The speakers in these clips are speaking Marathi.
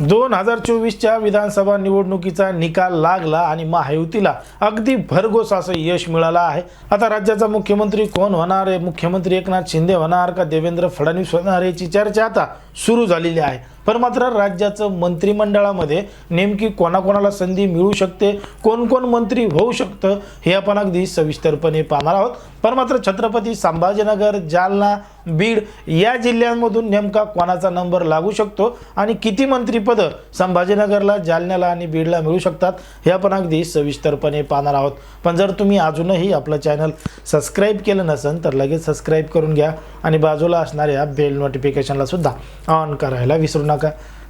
दोन हजार चोवीसच्या विधानसभा निवडणुकीचा निकाल लागला आणि महायुतीला अगदी भरघोस असं यश मिळालं आहे. आता राज्याचा मुख्यमंत्री कोण होणार आहे? मुख्यमंत्री एकनाथ शिंदे होणार का? देवेंद्र फडणवीस होणार याची चर्चा आता सुरू झालेली आहे. पण मात्र राज्याचं मंत्रिमंडळामध्ये नेमकी कोणाकोणाला संधी मिळू शकते कोण कोण मंत्री होऊ शकतं हे आपण अगदी सविस्तरपणे पाहणार आहोत. पण मात्र छत्रपती संभाजीनगर जालना बीड या जिल्ह्यांमधून नेमका कोणाचा नंबर लागू शकतो आणि किती मंत्रीपदं संभाजीनगरला जालन्याला आणि बीडला मिळू शकतात हे आपण अगदी सविस्तरपणे पाहणार आहोत. पण जर तुम्ही अजूनही आपलं चॅनल सबस्क्राईब केलं नसेल तर लगेच सबस्क्राईब करून घ्या आणि बाजूला असणाऱ्या बेल नोटिफिकेशनला सुद्धा ऑन करायला विसरू नका.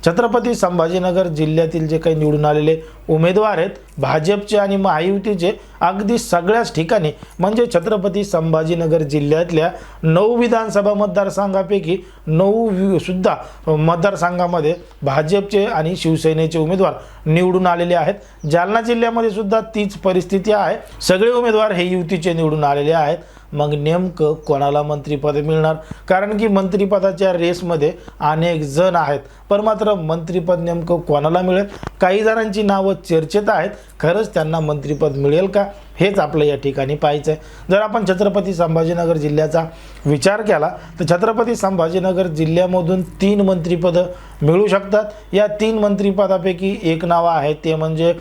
छत्रपती संभाजीनगर जिल्ह्यातील जे काही निवडून आलेले उमेदवार आहेत भाजपचे आणि महायुतीचे अगदी सगळ्याच ठिकाणी म्हणजे छत्रपती संभाजीनगर जिल्ह्यातल्या नऊ विधानसभा मतदारसंघापैकी नऊ सुद्धा मतदारसंघामध्ये भाजपचे आणि शिवसेनेचे उमेदवार निवडून आलेले आहेत. जालना जिल्ह्यामध्ये सुद्धा तीच परिस्थिती आहे. सगळे उमेदवार हे युतीचे निवडून आलेले आहेत. मग नेमकं कोणाला मंत्रिपद मिळणार? कारण की मंत्रिपदाच्या रेसमध्ये अनेक जण आहेत. पण मात्र मंत्रिपद नेमकं कोणाला मिळेल? काही जणांची नावं चर्चेत आहेत. खरंच त्यांना मंत्रिपद मिळेल का? हेच आपलं या ठिकाणी पाहायचं आहे. जर आपण छत्रपती संभाजीनगर जिल्ह्याचा विचार केला तर छत्रपती संभाजीनगर जिल्ह्यामधून तीन मंत्रिपदं मिळू शकतात. या तीन मंत्रिपदापैकी एक नाव आहे ते म्हणजे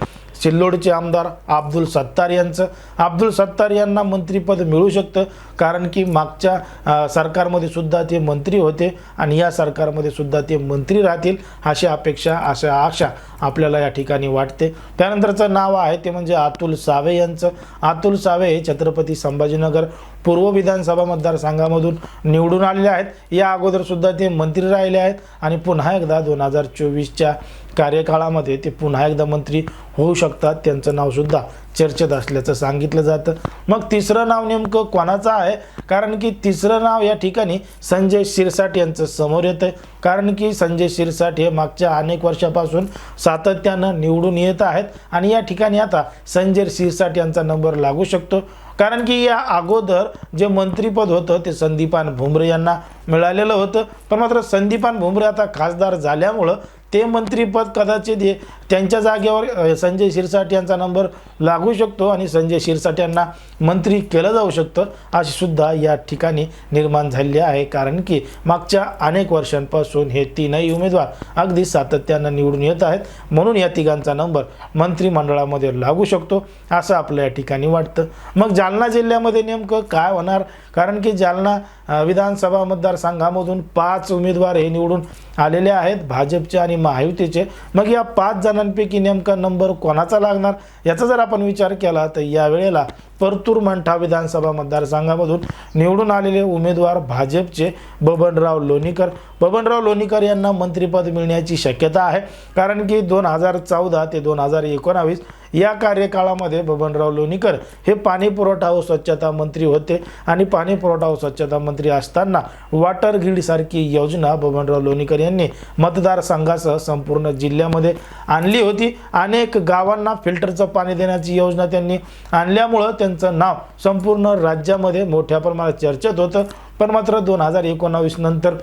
सिल्लोडचे आमदार अब्दुल सत्तार यांचं. अब्दुल सत्तार यांना मंत्रिपद मिळू शकतं कारण की मागच्या सरकारमध्ये सुद्धा ते मंत्री होते आणि या सरकारमध्ये सुद्धा ते मंत्री राहतील अशी अपेक्षा अशा आशा आपल्याला या ठिकाणी वाटते. त्यानंतरचं नाव आहे ते म्हणजे अतुल सावे यांचं. अतुल सावे हे छत्रपती संभाजीनगर पूर्व विधानसभा मतदारसंघामधून निवडून आलेले आहेत. या अगोदरसुद्धा ते मंत्री राहिले आहेत आणि पुन्हा एकदा दोन हजार चोवीसच्या कार्यकाळामध्ये ते पुन्हा एकदा मंत्री होऊ शकतात त्यांचं नावसुद्धा चर्चेत असल्याचं सांगितलं जातं. मग तिसरं नाव नेमकं कोणाचं आहे? कारण की तिसरं नाव या ठिकाणी संजय शिरसाट यांचं समोर येतं आहे कारण की संजय शिरसाट हे मागच्या अनेक वर्षापासून सातत्यानं निवडून येत आहेत आणि या ठिकाणी आता संजय शिरसाट यांचा नंबर लागू शकतो. कारण की या अगोदर जे मंत्रीपद होतं ते संदीपान भुमरे यांना मिळालेलं होतं. पण मात्र संदीपान भुमरे आता खासदार झाल्यामुळं ते मंत्रीपद कदाचित हे त्यांच्या जागेवर संजय शिरसाट यांचा नंबर लागू शकतो आणि संजय शिरसाट यांना मंत्री केलं जाऊ शकतं अशी सुद्धा या ठिकाणी निर्माण झालेली आहे. कारण की मागच्या अनेक वर्षांपासून हे तीनही उमेदवार अगदी सातत्यानं निवडून येत आहेत. म्हणून या तिघांचा नंबर मंत्रिमंडळामध्ये लागू शकतो असं आपल्या या ठिकाणी वाटतं. मग जालना जिल्ह्यामध्ये नेमकं काय होणार? कारण की जालना विधानसभा मतदारसंघामधून पाच उमेदवार हे निवडून आलेले आहेत भाजपचे आणि महायुतीचे. मग या पाच जणांपैकी नेमका नंबर कोणाचा लागणार? याचा जर आपण विचार केला तर यावेळेला परतूर मंठा विधानसभा मतदारसंघामधून निवडून आलेले उमेदवार भाजपचे बबनराव लोणीकर. बबनराव लोणीकर यांना मंत्रिपद मिळण्याची शक्यता आहे. कारण की दोन हजार चौदा ते दोन हजार एकोणावीस या कार्यकाळामध्ये बबनराव लोणीकर हे पाणी पुरवठा व स्वच्छता मंत्री होते. आणि पाणी पुरवठा व स्वच्छता मंत्री असताना वॉटर ग्रीडसारखी योजना बबनराव लोणीकर यांनी मतदारसंघासह संपूर्ण जिल्ह्यामध्ये आणली होती. अनेक गावांना फिल्टरचं पाणी देण्याची योजना त्यांनी आणल्यामुळं त्यांचं नाव संपूर्ण राज्यामध्ये मोठ्या प्रमाणात चर्चेत होतं. पण मात्र दोन हजार एकोणावीस नंतर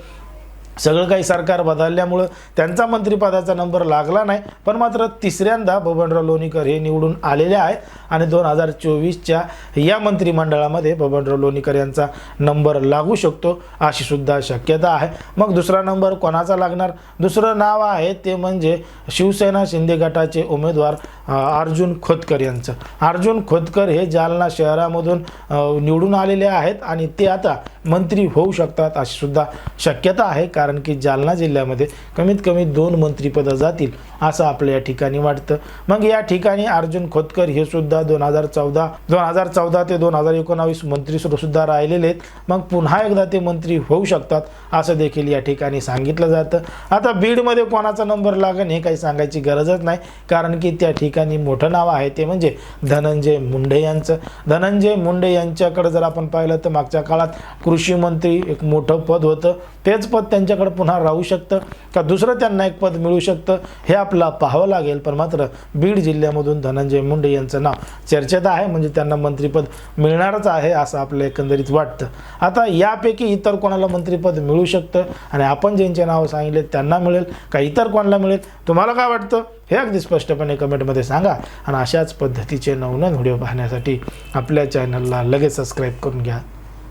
सगळं काही सरकार बदलल्यामुळं त्यांचा मंत्रिपदाचा नंबर लागला नाही. पण मात्र तिसऱ्यांदा बबनराव लोणीकर हे निवडून आलेले आहेत आणि दोन हजार चोवीसच्या या मंत्रिमंडळामध्ये बबनराव लोणीकर यांचा नंबर लागू शकतो अशी सुद्धा शक्यता आहे. मग दुसरा नंबर कोणाचा लागणार? दुसरं नाव आहे ते म्हणजे शिवसेना शिंदे गटाचे उमेदवार अर्जुन खोतकर यांचं. अर्जुन खोतकर हे जालना शहरामधून निवडून आलेले आहेत आणि ते आता मंत्री होऊ शकतात अशी सुद्धा शक्यता आहे कारण की जालना जिल्ह्यामध्ये कमीत कमी दोन मंत्रिपदं जातील. असं आपल्या या ठिकाणी वाटतं. मग या ठिकाणी अर्जुन खोतकर हे सुद्धा दोन हजार चौदा दोन हजार चौदा ते दोन हजार एकोणावीस मंत्री सुद्धा राहिलेले आहेत. मग पुन्हा एकदा ते मंत्री होऊ शकतात असं देखील या ठिकाणी सांगितलं जातं. आता बीडमध्ये कोणाचा नंबर लागेल हे काही सांगायची गरजच नाही कारण की त्या ठिकाणी मोठं नाव आहे ते म्हणजे धनंजय मुंडे यांचं. धनंजय मुंडे यांच्याकडे जर आपण पाहिलं तर मागच्या काळात कृषी मंत्री एक मोठं पद होतं. तेच पद त्यांच्याकडे पुन्हा राहू शकतं का? दुसरं त्यांना एक पद मिळू शकतं. हे आपला पाहावं लागेल पण मात्र बीड जिल्ह्यामधून धनंजय मुंडे यांचं नाव चर्चेत आहे. म्हणजे त्यांना मंत्रिपद मिळणारच आहे असं आपलं एकंदरीत वाटतं. आता यापैकी इतर कोणाला मंत्रिपद मिळू शकतं? आणि आपण ज्यांचे नाव सांगितले त्यांना मिळेल का इतर कोणाला मिळेल? तुम्हाला काय वाटतं? हे अगदी स्पष्टपणे कमेंटमध्ये सांगा. आणि अशाच पद्धतीचे नवनवीन व्हिडिओ पाहण्यासाठी आपल्या चॅनलला लगेच सबस्क्राईब करून घ्या.